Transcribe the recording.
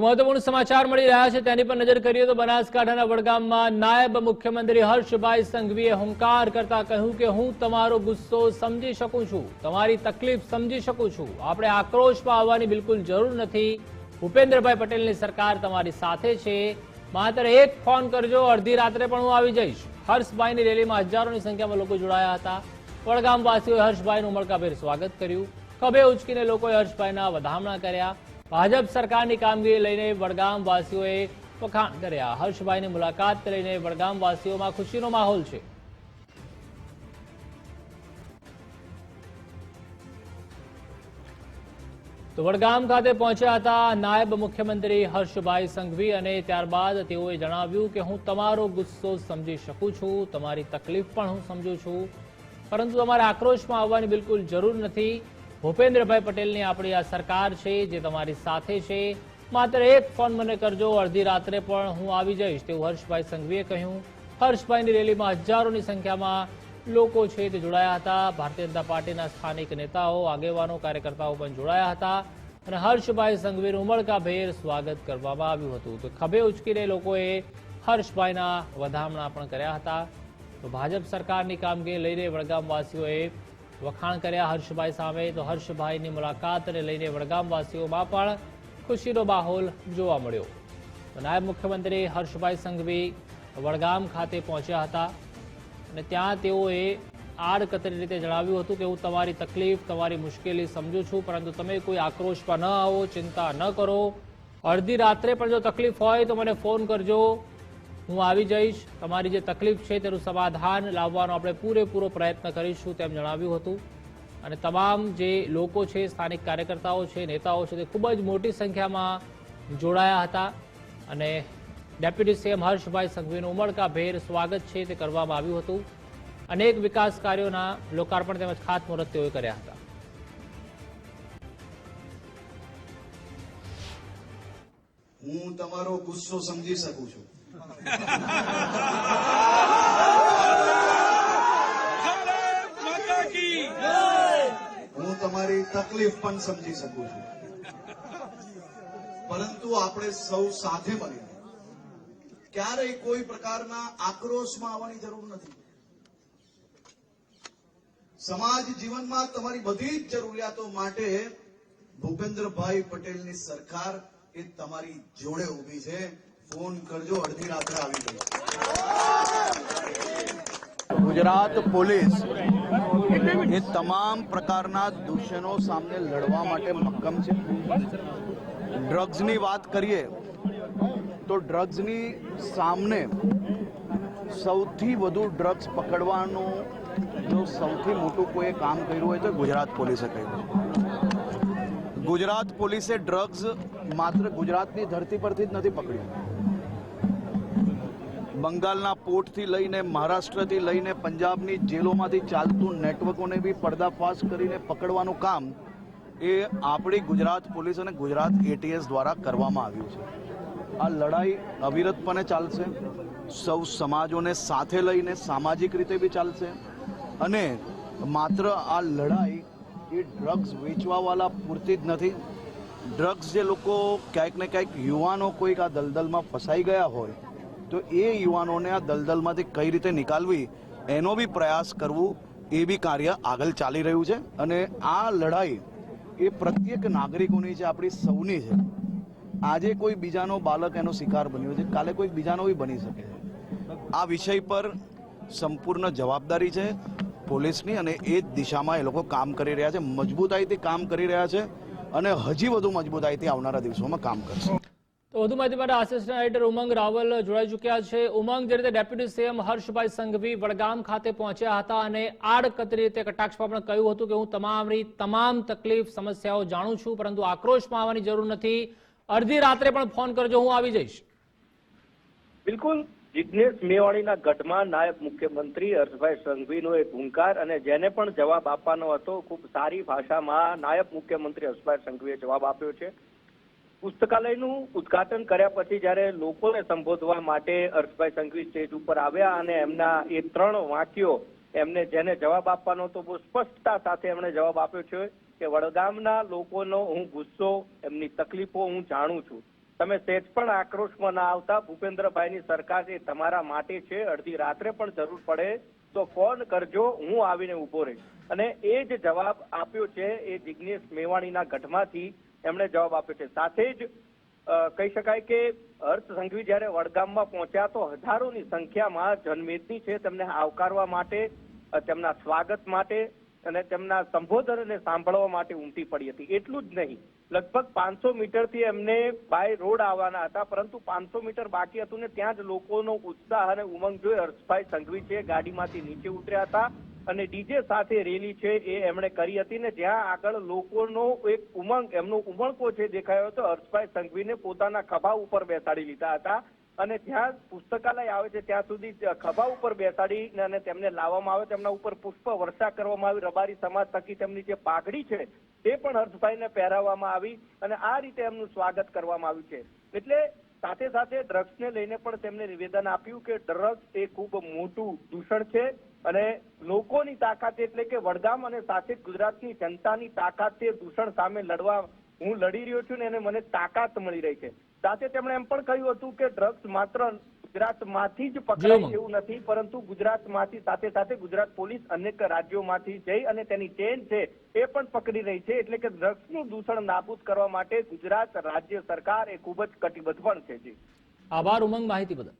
મહત્વપૂર્ણ સમાચાર મળી રહ્યા છે. તેની પર નજર કરીએ તો બનાસકાંઠાના વડગામમાં નાયબ મુખ્યમંત્રી હર્ષભાઈ સંઘવીએ હુંકાર કરતા કહ્યું કે હું તમારો ગુસ્સો સમજી શકું છું. તમારી તકલીફ સમજી શકું છું. આપણે આક્રોશમાં આવવાની બિલકુલ જરૂર નથી. ભૂપેન્દ્રભાઈ પટેલની સરકાર તમારી સાથે છે. માત્ર એક ફોન કરજો. અડધી રાત્રે પણ હું આવી જઈશ. હર્ષભાઈની રેલીમાં હજારોની સંખ્યામાં લોકો જોડાયા હતા. વડગામવાસીઓએ હર્ષભાઈનું ઉમળકાભેર સ્વાગત કર્યું. ખભે ઉચકીને લોકોએ હર્ષભાઈના વધામણા કર્યા. ભાજપ સરકારની કામગીરી લઈને વડગામવાસીઓએ વખાણ કર્યા. હર્ષભાઈની મુલાકાત લઈને વડગામવાસીઓમાં ખુશીનો માહોલ છે. તો વડગામ ખાતે પહોંચ્યા હતા નાયબ મુખ્યમંત્રી હર્ષભાઈ સંઘવી અને ત્યારબાદ તેઓએ જણાવ્યું કે હું તમારો ગુસ્સો સમજી શકું છું, તમારી તકલીફ પણ હું સમજુ છું. પરંતુ તમારે આક્રોશમાં આવવાની બિલકુલ જરૂર નથી. ભૂપેન્દ્રભાઈ પટેલની આપણી આ સરકાર છે, જે તમારી સાથે છે. માત્ર એક ફોન મને કરજો, અડધી રાત્રે પણ હું આવી જઈશ તેવું હર્ષભાઈ સંઘવીએ કહ્યું. હર્ષભાઈની રેલીમાં હજારોની સંખ્યામાં લોકો છે તે જોડાયા હતા. ભારતીય જનતા પાર્ટીના સ્થાનિક નેતાઓ, આગેવાનો, કાર્યકર્તાઓ પણ જોડાયા હતા. અને હર્ષભાઈ સંઘવીનું ઉમળકાભેર સ્વાગત કરવામાં આવ્યું હતું. તો ખભે ઉચકીને લોકોએ હર્ષભાઈના વધામણા પણ કર્યા હતા. તો ભાજપ સરકારની કામગીરી લઈને વડગામવાસીઓએ વખાણ કર્યા હર્ષભાઈ સામે, તો હર્ષભાઈની મુલાકાતને લઈને વડગામવાસીઓમાં પણ ખુશીનો માહોલ જોવા મળ્યો. નાયબ મુખ્યમંત્રી હર્ષભાઈ સંઘવી વડગામ ખાતે પહોંચ્યા હતા અને ત્યાં તેઓએ આડકતરી રીતે જણાવ્યું હતું કે, હું તમારી તકલીફ, તમારી મુશ્કેલી સમજુ છું, પરંતુ તમે કોઈ આક્રોશમાં ન આવો, ચિંતા ન કરો. અડધી રાત્રે પણ જો તકલીફ હોય તો મને ફોન કરજો. હું આવી જઈશ. તમારી જે તકલીફ છે તેનું સમાધાન લાવવાનો આપણે પૂરેપૂરો પ્રયત્ન કરીશું તેમ જણાવ્યું હતું. અને તમામ જે લોકો છે, સ્થાનિક કાર્યકર્તાઓ છે, નેતાઓ છે, તે ખૂબ જ મોટી સંખ્યામાં જોડાયા હતા. અને ડેપ્યુટી સીએમ હર્ષભાઈ સંઘવીનું ઉમળકાભેર સ્વાગત છે તે કરવામાં આવ્યું હતું. અનેક વિકાસ કાર્યોના લોકાર્પણ તેમજ ખાતમુહૂર્ત તેઓએ કર્યા હતા. હું તમારો ગુસ્સો સમજી શકું છું. હું તમારી તકલીફ પણ સમજી શકું છું. પરંતુ આપણે સૌ સાથે મળીને ક્યારેય કોઈ પ્રકારના આક્રોશમાં આવવાની જરૂર નથી. સમાજ જીવનમાં તમારી બધી જ જરૂરિયાતો માટે ભૂપેન્દ્રભાઈ પટેલની સરકાર એ તમારી જોડે ઊભી છે. ફોન કરજો, અડધી રાત્રે આવી જશે ગુજરાત પોલીસ એ તમામ પ્રકારના દૂષણો સામે લડવા માટે મક્કમ છે. ડ્રગ્સની વાત કરીએ, તો ડ્રગ્સની સામને સૌથી વધુ ડ્રગ્સ પકડવાનું જો સૌથી મોટું કોઈ કામ કર્યું હોય તો ગુજરાત પોલીસે કર્યું ગુજરાત પોલીસે ડ્રગ્સ માત્ર ગુજરાતની ધરતી પરથી જ નથી પકડ્યું બંગાળના પોર્ટથી લઈને મહારાષ્ટ્રથી લઈને પંજાબની જેલોમાંથી ચાલતું નેટવર્કોને બી પર્દાફાશ કરીને પકડવાનું કામ એ આપણી ગુજરાત પોલીસ અને ગુજરાત એટીએસ દ્વારા કરવામાં આવ્યું છે. આ લડાઈ અવિરતપણે ચાલશે. સૌ સમાજોને સાથે લઈને સામાજિક રીતે બી ચાલશે. અને માત્ર આ લડાઈ એ ડ્રગ્સ વેચવાવાળા પૂરતી જ નથી. ડ્રગ્સ જે લોકો ક્યાંક ને ક્યાંક યુવાનો કોઈક આ દલદલમાં ફસાઈ ગયા હોય તો એ યુવાનોને આ દલદલમાંથી કઈ રીતે નિકાલવી, એનો બી પ્રયાસ કરવું, એ બી કાર્ય આગળ ચાલી રહ્યું છે. અને આ લડાઈ એ પ્રત્યેક નાગરિકોની છે, આપણી સૌની છે. આજે કોઈ બીજાનો બાળક એનો શિકાર બન્યો છે, કાલે કોઈ બીજાનો બી બની શકે છે. આ વિષય પર સંપૂર્ણ જવાબદારી છે પોલીસની અને એ જ દિશામાં એ લોકો કામ કરી રહ્યા છે. મજબૂતાઈથી કામ કરી રહ્યા છે અને હજી વધુ મજબૂતાઈથી આવનારા દિવસોમાં કામ કરશે. તો વધુ માહિતી માટે આસિસ્ટન્ટ એડિટર ઉમંગ રાવલ જોડાઈ ચૂક્યા છે. ઉમંગ, જે રીતે ડેપ્યુટી સીએમ હર્ષભાઈ સંઘવી વડગામ ખાતે પહોંચ્યા હતા અને આડકતરી રીતે કટાક્ષમાં પણ કહ્યું હતું કે હું તમારી તમામ તકલીફ, સમસ્યાઓ જાણું છું, પરંતુ આક્રોશમાં આવવાની જરૂર નથી. અડધી રાત્રે પણ ફોન કરજો, હું આવી જઈશ. બિલકુલ. જિજ્ઞેશ મેવાણીના ગઢમાં નાયબ મુખ્યમંત્રી હર્ષભાઈ સંઘવીનો એક હુંકાર અને જેને પણ જવાબ આપવાનો હતો, ખૂબ સારી ભાષામાં નાયબ મુખ્યમંત્રી હર્ષભાઈ સંઘવીએ જવાબ આપ્યો છે. પુસ્તકાલયનું ઉદ્ઘાટન કર્યા પછી જ્યારે લોકોને સંબોધવા માટે હર્ષભાઈ સંઘવી સ્ટેજ ઉપર આવ્યા અને એમના એ ત્રણ વાક્યો એમને જેને જવાબ આપવાનો હતો બહુ સ્પષ્ટતા સાથે એમણે જવાબ આપ્યો છે કે વડગામના લોકોનો હું ગુસ્સો, એમની તકલીફો હું જાણું છું. તમે સેજ પણ આક્રોશમાં ના આવતા. ભૂપેન્દ્રભાઈની સરકાર એ તમારા માટે છે. અડધી રાત્રે પણ જરૂર પડે. તો ફોન કરજો. હું આવીને ઊભો રહીશ. અને એ જ જવાબ આપ્યો છે એ જિગ્નેશ મેવાણીના ગઢમાંથી. એમણે જવાબ આપ્યો છે. સાથે જ કહી શકાય કે હર્ષ સંઘવી જયારે વડગામમાં પહોંચ્યા તો હજારોની સંખ્યામાં જનમેદની છે તેમને આવકારવા માટે તેમના સ્વાગત માટે અને તેમના સંબોધનને સાંભળવા માટે ઉમટી પડી હતી. એટલું જ નહીં. લગભગ પાંચસો મીટરથી એમને બાય રોડ આવવાના હતા, પરંતુ પાંચસો મીટર બાકી હતું ને ત્યાં જ લોકોનો ઉત્સાહ અને ઉમંગ જોઈ હર્ષભાઈ સંઘવી છે, ગાડીમાંથી નીચે ઉતર્યા હતા. અને ડીજે સાથે રેલી છે એ એમણે કરી હતી ને જ્યાં આગળ લોકોનો એક ઉમંગ, એમનો ઉમળકો છે દેખાયો હતો હર્ષભાઈ સંઘવીને પોતાના ખભા ઉપર બેસાડી લીધા હતા. અને જ્યાં પુસ્તકાલય આવે છે, ત્યાં સુધી ખભા ઉપર બેસાડી અને તેમને લાવવામાં આવે, તેમના ઉપર પુષ્પ વર્ષા કરવામાં આવી, રબારી સમાજ થકી તેમની જે પાઘડી છે, તે પણ હર્ષભાઈને પહેરાવવામાં આવી અને આ રીતે એમનું સ્વાગત કરવામાં આવ્યું છે. એટલે સાથે સાથે ડ્રગ્સને લઈને પણ તેમને નિવેદન આપ્યું કે ડ્રગ્સ એ ખૂબ મોટું દૂષણ છે. અને લોકોની તાકાત એટલે કે વડગામ અને સાથે ગુજરાતની જનતાની તાકાત તે દૂષણ સામે લડવા હું લડી રહ્યો છું ને એને મને તાકાત મળી રહી છે. સાથે તેમણે એમ પણ કહ્યું હતું કે ડ્રગ્સ માત્ર ગુજરાતમાંથી જ પકડાય એવું નથી પરંતુ ગુજરાતમાંથી સાથે સાથે ગુજરાત પોલીસ અનેક રાજ્યોમાંથી જઈ અને તેની ચેન છે એ પણ પકડી રહી છે. એટલે કે ડ્રગ્સનું દૂષણ નાબૂદ કરવા માટે ગુજરાત રાજ્ય સરકાર એ ખૂબ જ કટિબદ્ધ પણ છે. જી. આભાર ઉમંગ માહિતી બદલ.